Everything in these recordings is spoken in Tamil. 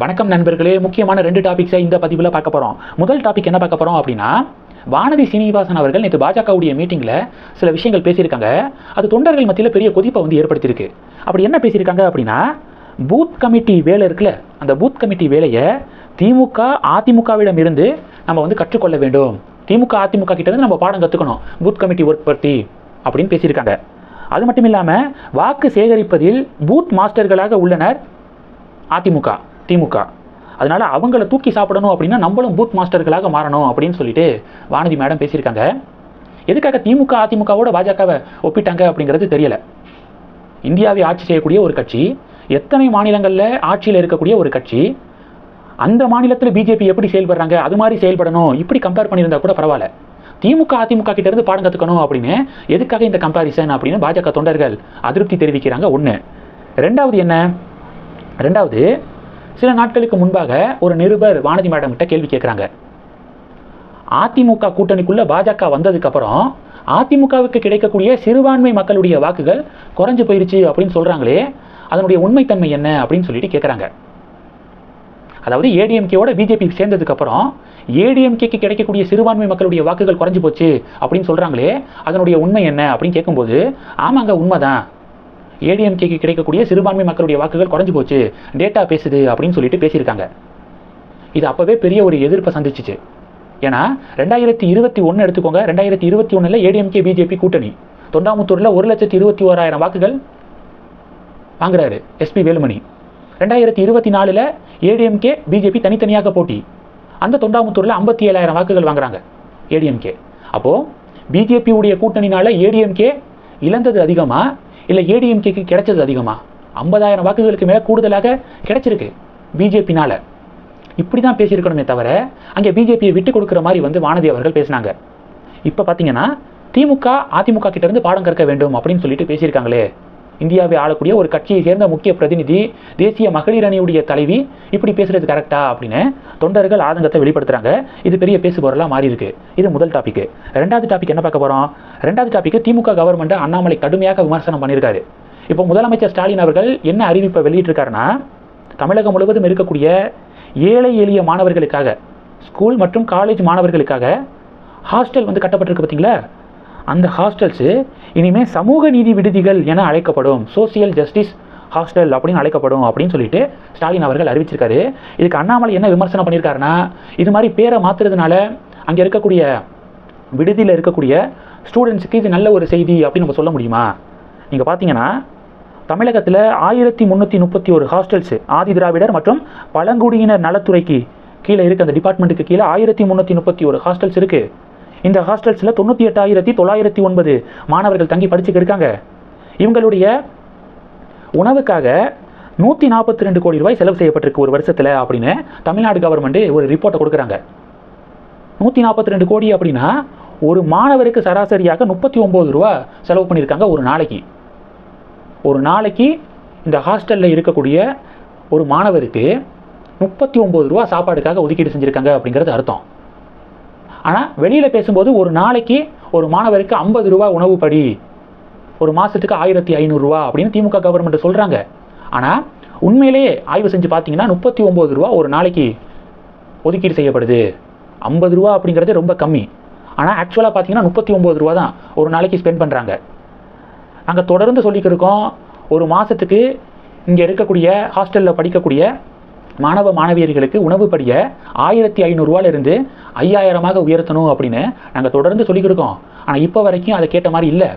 வணக்கம் நண்பர்களே. முக்கியமான ரெண்டு டாபிக்ஸை இந்த பதிவில் பார்க்க போகிறோம் முதல் டாபிக் என்ன பார்க்க போகிறோம் அப்படின்னா வானதி சீனிவாசன் அவர்கள் நேற்று பாஜகவுடைய மீட்டிங்கில் சில விஷயங்கள் பேசியிருக்காங்க. அது தொண்டர்கள் மத்தியில் பெரிய கொதிப்பை வந்து ஏற்படுத்தியிருக்கு. அப்படி என்ன பேசியிருக்காங்க அப்படின்னா பூத் கமிட்டி வேலை இருக்குல்ல அந்த பூத் கமிட்டி வேலையை திமுக அதிமுகவிடம் இருந்து நம்ம வந்து கற்றுக்கொள்ள வேண்டும். திமுக அதிமுக கிட்டேருந்து நம்ம பாடம் கற்றுக்கணும் பூத் கமிட்டி ஒர்க் பற்றி அப்படின்னு பேசியிருக்காங்க. அது மட்டும் இல்லாமல் வாக்கு சேகரிப்பதில் பூத் மாஸ்டர்களாக உள்ளனர் அதிமுக. திமுக. அதனால் அவங்கள தூக்கி சாப்பிடணும் அப்படின்னா நம்மளும் பூத் மாஸ்டர்களாக மாறணும் அப்படின்னு சொல்லிட்டு வானதி மேடம் பேசியிருக்காங்க. எதுக்காக திமுக அதிமுகவோட பாஜகவை ஒப்பிட்டாங்க அப்படிங்கிறது தெரியல. இந்தியாவை ஆட்சி செய்யக்கூடிய ஒரு கட்சி எத்தனை மாநிலங்களில் ஆட்சியில் இருக்கக்கூடிய ஒரு கட்சி அந்த மாநிலத்தில் பிஜேபி எப்படி செயல்படுறாங்க அது மாதிரி செயல்படணும் இப்படி கம்பேர் பண்ணியிருந்தா கூட பரவாயில்ல. திமுக அதிமுக கிட்ட இருந்து பாடம் கற்றுக்கணும் அப்படின்னு எதுக்காக இந்த கம்பாரிசன் அப்படின்னு பாஜக தொண்டர்கள் அதிருப்தி தெரிவிக்கிறாங்க. ஒன்று ரெண்டாவது என்ன? ரெண்டாவது சில நாட்களுக்கு முன்பாக ஒரு நிருபர் வானதி மேடம் கிட்ட கேள்வி கேட்குறாங்க. அதிமுக கூட்டணிக்குள்ளே பாஜக வந்ததுக்கப்புறம் அதிமுகவுக்கு கிடைக்கக்கூடிய சிறுபான்மை மக்களுடைய வாக்குகள் குறைஞ்சு போயிருச்சு அப்படின்னு சொல்கிறாங்களே அதனுடைய உண்மைத்தன்மை என்ன அப்படின்னு சொல்லிட்டு கேட்குறாங்க. அதாவது ஏடிஎம்கேவோட பிஜேபி சேர்ந்ததுக்கப்புறம் ஏடிஎம்கேக்கு கிடைக்கக்கூடிய சிறுபான்மை மக்களுடைய வாக்குகள் குறைஞ்சி போச்சு அப்படின்னு சொல்கிறாங்களே அதனுடைய உண்மை என்ன அப்படின்னு கேட்கும்போது ஆமாங்க உண்மைதான். ஏடிஎம்கேக்கு கிடைக்கக்கூடிய சிறுபான்மை மக்களுடைய வாக்குகள் குறைஞ்சு போச்சு. டேட்டா பேசுது அப்படின்னு சொல்லிட்டு பேசியிருக்காங்க. இது அப்போவே பெரிய ஒரு எதிர்ப்பை சந்திச்சிச்சு. ஏன்னா ரெண்டாயிரத்தி இருபத்தி ஒன்று எடுத்துக்கோங்க. ரெண்டாயிரத்தி இருபத்தி ஒன்றில் ஏடிஎம்கே பிஜேபி கூட்டணி. தொண்டாமுத்தூரில் ஒரு லட்சத்தி இருபத்தி ஓராயிரம் வாக்குகள் வாங்குறாரு எஸ்பி வேலுமணி. ரெண்டாயிரத்தி இருபத்தி நாலில் ஏடிஎம்கே பிஜேபி தனித்தனியாக போட்டி. அந்த தொண்டாமுத்தூரில் ஐம்பத்தி ஏழாயிரம் வாக்குகள் வாங்குறாங்க ஏடிஎம்கே. அப்போது பிஜேபியுடைய கூட்டணினால ஏடிஎம்கே இழந்தது அதிகமாக இல்லை ஏடிஎம்கேக்கு கிடைச்சது அதிகமா? ஐம்பதாயிரம் வாக்குகளுக்கு மேலே கூடுதலாக கிடைச்சிருக்கு பிஜேபினால இப்படி தான் பேசியிருக்கணுமே தவிர அங்கே பிஜேபியை விட்டு கொடுக்குற மாதிரி வந்து வானதி அவர்கள் பேசினாங்க. இப்போ பார்த்தீங்கன்னா திமுக அதிமுக கிட்டேருந்து பாடம் கற்க வேண்டும் அப்படின்னு சொல்லிட்டு பேசியிருக்காங்களே. இந்தியாவை ஆளக்கூடிய ஒரு கட்சியை சேர்ந்த முக்கிய பிரதிநிதி தேசிய மகளிர் அணியுடைய தலைவி. இப்படி பேசுறது கரெக்டா அப்படின்னு தொண்டர்கள் ஆதங்கத்தை வெளிப்படுத்துறாங்க. இது பெரிய பேசுபொருளாக மாறி இருக்கு இது முதல் டாபிக் ரெண்டாவது டாபிக் என்ன பார்க்க போறோம்? ரெண்டாவது டாபிக் திமுக கவர்மெண்ட் அண்ணாமலை கடுமையாக விமர்சனம் பண்ணியிருக்காரு. இப்போ முதலமைச்சர் ஸ்டாலின் அவர்கள் என்ன அறிவிப்பை வெளியிட்டிருக்காருன்னா தமிழகம் முழுவதும் இருக்கக்கூடிய ஏழை எளிய மாணவர்களுக்காக ஸ்கூல் மற்றும் காலேஜ் மாணவர்களுக்காக ஹாஸ்டல் வந்து கட்டப்பட்டிருக்கு பார்த்தீங்களா? அந்த ஹாஸ்டல்ஸு இனிமேல் சமூக நீதி விடுதிகள் என அழைக்கப்படும் சோசியல் ஜஸ்டிஸ் ஹாஸ்டல் அப்படின்னு அழைக்கப்படும் அப்படின்னு சொல்லிட்டு ஸ்டாலின் அவர்கள் அறிவிச்சிருக்காரு. இதுக்கு அண்ணாமலை என்ன விமர்சனம் பண்ணியிருக்காருன்னா இது மாதிரி பேரை மாற்றுறதுனால அங்கே இருக்கக்கூடிய விடுதியில் இருக்கக்கூடிய ஸ்டூடெண்ட்ஸுக்கு இது நல்ல ஒரு செய்தி அப்படின்னு நம்ம சொல்ல முடியுமா? நீங்கள் பார்த்தீங்கன்னா தமிழகத்தில் ஆயிரத்தி முந்நூற்றி முப்பத்தி ஒரு ஹாஸ்டல்ஸு ஆதி திராவிடர் மற்றும் பழங்குடியினர் நலத்துறைக்கு கீழே இருக்குது அந்த டிபார்ட்மெண்ட்டுக்கு கீழே ஆயிரத்தி முந்நூற்றி முப்பத்தி ஒரு ஹாஸ்டல்ஸ் இருக்குது இந்த ஹாஸ்டல்ஸில் தொண்ணூற்றி எட்டாயிரத்தி தொள்ளாயிரத்தி ஒன்பது மாணவர்கள் தங்கி படிச்சுக்கிட்டு இருக்காங்க. இவங்களுடைய உணவுக்காக நூற்றி நாற்பத்தி ரெண்டு கோடி ரூபாய் செலவு செய்யப்பட்டிருக்கு ஒரு வருஷத்தில் அப்படின்னு தமிழ்நாடு கவர்மெண்ட்டு ஒரு ரிப்போர்ட்டை கொடுக்குறாங்க. நூற்றி நாற்பத்தி ரெண்டு கோடி அப்படின்னா ஒரு மாணவருக்கு சராசரியாக முப்பத்தி ஒம்பது ரூபா செலவு பண்ணியிருக்காங்க ஒரு நாளைக்கு. ஒரு நாளைக்கு இந்த ஹாஸ்டலில் இருக்கக்கூடிய ஒரு மாணவருக்கு முப்பத்தி ஒம்பது ரூபா சாப்பாடுக்காக ஒதுக்கீடு செஞ்சுருக்காங்க அப்படிங்கிறது அர்த்தம். ஆனால் வெளியில் பேசும்போது ஒரு நாளைக்கு ஒரு மாணவருக்கு ஐம்பது ரூபா உணவு படி ஒரு மாதத்துக்கு ஆயிரத்தி ஐநூறுரூவா அப்படின்னு திமுக கவர்மெண்ட் சொல்கிறாங்க ஆனால் உண்மையிலேயே ஆய்வு செஞ்சு பார்த்தீங்கன்னா முப்பத்தி ஒம்பது ரூபா ஒரு நாளைக்கு ஒதுக்கீடு செய்யப்படுது. ஐம்பது ரூபா அப்படிங்கிறது ரொம்ப கம்மி. ஆனால் ஆக்சுவலாக பார்த்தீங்கன்னா முப்பத்தி ஒம்பது ரூபா தான் ஒரு நாளைக்கு ஸ்பெண்ட் பண்ணுறாங்க நாங்கள் தொடர்ந்து சொல்லிக்கிருக்கோம் ஒரு மாதத்துக்கு இங்கே இருக்கக்கூடிய ஹாஸ்டலில் படிக்கக்கூடிய மாணவ மாணவியர்களுக்கு உணவு படிய ஆயிரத்தி ஐநூறுரூவாலேருந்து ஐயாயிரமாக உயர்த்தணும் அப்படின்னு நாங்கள் தொடர்ந்து சொல்லிக்கிருக்கோம் ஆனால் இப்போ வரைக்கும் அதை கேட்ட மாதிரி இல்லை.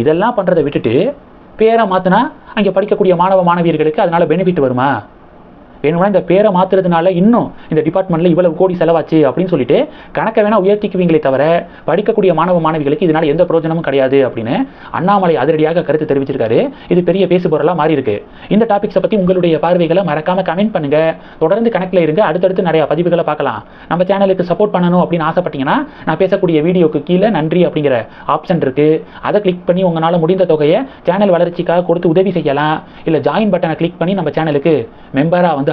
இதெல்லாம் பண்ணுறதை விட்டுட்டு பேரை மாற்றினா அங்கே படிக்கக்கூடிய மாணவ மாணவியர்களுக்கு அதனால் பெனிஃபிட் வருமா? வேணும்னா இந்த பேரை மாற்றுறதுனால இன்னும் இந்த டிபார்ட்மெண்ட்டில் இவ்வளவு கோடி செலவாச்சு அப்படின்னு சொல்லிட்டு கணக்கை வேணால் உயர்த்திக்குவீங்களே தவிர படிக்கக்கூடிய மாணவ மாணவிகளுக்கு இதனால் எந்த பிரயோஜனமும் கிடையாது அப்படின்னு அண்ணாமலை அதிரடியாக கருத்து தெரிவிச்சிருக்காரு. இது பெரிய பேசுபொருளாக மாறி இருக்கு. இந்த டாபிக்ஸை பற்றி உங்களுடைய பார்வைகளை மறக்காம கமெண்ட் பண்ணுங்க. தொடர்ந்து கணக்கில் இருங்க. அடுத்தடுத்து நிறைய பதிவுகளை பார்க்கலாம். நம்ம சேனலுக்கு சப்போர்ட் பண்ணணும் அப்படின்னு ஆசைப்பட்டீங்கன்னா நான் பேசக்கூடிய வீடியோக்கு கீழே நன்றி அப்படிங்கிற ஆப்ஷன் இருக்கு. அதை கிளிக் பண்ணி உங்களால் முடிந்த தொகையை சேனல் வளர்ச்சிக்காக கொடுத்து உதவி செய்யலாம். இல்லை ஜாயின் பட்டனை கிளிக் பண்ணி நம்ம சேனலுக்கு மெம்பராக வந்து